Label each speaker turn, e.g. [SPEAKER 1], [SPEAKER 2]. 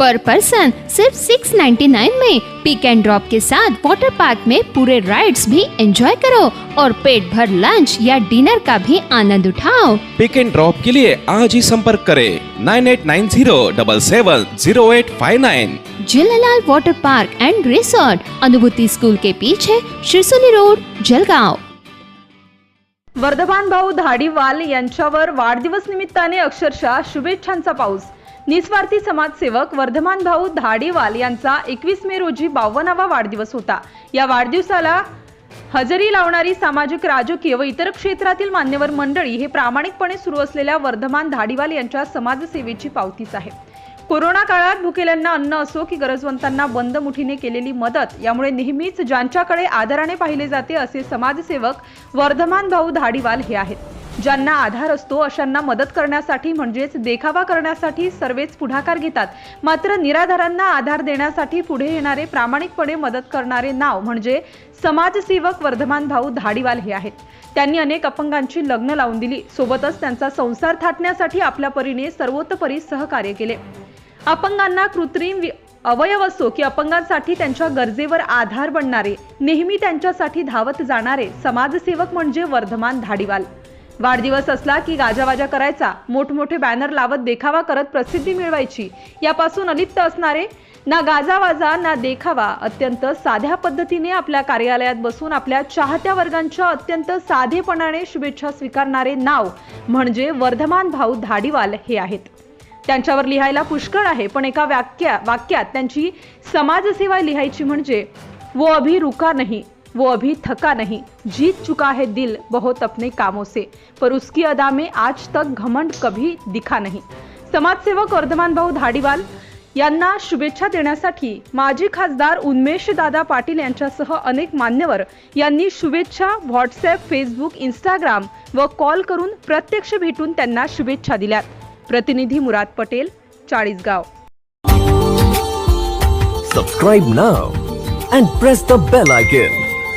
[SPEAKER 1] पर person सिर्फ 699 में पिक and drop के साथ वाटर पार्क में पूरे राइड्स भी एंजॉय करो और पेट भर लंच या डिनर का भी आनंद उठाओ।
[SPEAKER 2] पिक एंड ड्रॉप के लिए आज ही संपर्क करें nine eight nine zero double seven zero eight five nine
[SPEAKER 1] Jhulelal water park and resort Anubhuti school के पीछे शिरसोली रोड जलगांव।
[SPEAKER 3] वर्धमान भाऊ धाडीवाल यांच्यावर वाढदिवस निमित्ताने अक्षरशः शुभेच्छांचा पाऊस। निस्वार्थी समाजसेवक वर्धमान भाऊ धाडीवाल यांचा एकवीस मे रोजी बावन्नावा वाढदिवस होता. या वाढदिवसाला हजेरी लावणारी सामाजिक राजकीय व इतर क्षेत्रातील मान्यवर मंडळी हे प्रामाणिकपणे सुरू असलेल्या वर्धमान धाडीवाल यांच्या समाजसेवेची पावतीच आहे. कोरोना काळात भुकेल्यांना अन्न असो की गरजवंतांना बंद मुठीने केलेली मदत यामुळे नेहमीच ज्यांच्याकडे आदराने पाहिले जाते असे समाजसेवक वर्धमान भाऊ धाडीवाल हे आहेत. ज्यांना आधार असतो अशांना मदत करण्यासाठी म्हणजेच देखावा करण्यासाठी सर्वच पुढाकार घेतात. मात्र निराधारांना आधार देण्यासाठी पुढे येणारे प्रामाणिकपणे मदत करणारे नाव म्हणजे समाजसेवक वर्धमान भाऊ धाडीवाल हे आहेत. त्यांनी अनेक अपंगांची लग्न लावून दिली. सोबतच त्यांचा संसार थाटण्यासाठी आपल्या परीने सर्वोत्तपरी सहकार्य केले. अपंगांना कृत्रिम अवयव असो की अपंगांसाठी त्यांच्या गरजेवर आधार बनणारे नेहमी त्यांच्यासाठी धावत जाणारे समाजसेवक म्हणजे वर्धमान धाडीवाल. वाढदिवस असला की गाजावाजा करायचा मोठमोठे बॅनर लावत देखावा करत प्रसिद्धी मिळवायची यापासून अलिप्त असणारे ना गाजावाजा ना देखावा अत्यंत साध्या पद्धतीने आपल्या कार्यालयात बसून आपल्या चाहत्या वर्गांच्या अत्यंत साधेपणाने शुभेच्छा स्वीकारणारे नाव म्हणजे वर्धमान भाऊ धाडीवाल हे आहेत. त्यांच्यावर लिहायला पुष्कळ आहे पण एका वाक्या वाक्यात त्यांची समाजसेवा लिहायची म्हणजे वो अभी रुका नाही. वो अभी थका नहीं जीत चुका है दिल बहुत अपने कामों से पर उसकी अदा में आज तक घमंड कभी दिखा नहीं। समाजसेवक वर्धमान भाऊ धाडीवाल यांना शुभेच्छा देण्यासाठी माजी खासदार उन्मेष दादा पाटील यांच्यासह अनेक मान्यवर यांनी शुभेच्छा व्हॉट्सअप फेसबुक इंस्टाग्राम व कॉल करून प्रत्यक्ष भेटून त्यांना शुभेच्छा दिल्यात. प्रतिनिधी Murad Patel Chalisgaon.
[SPEAKER 4] Subscribe now and press the bell icon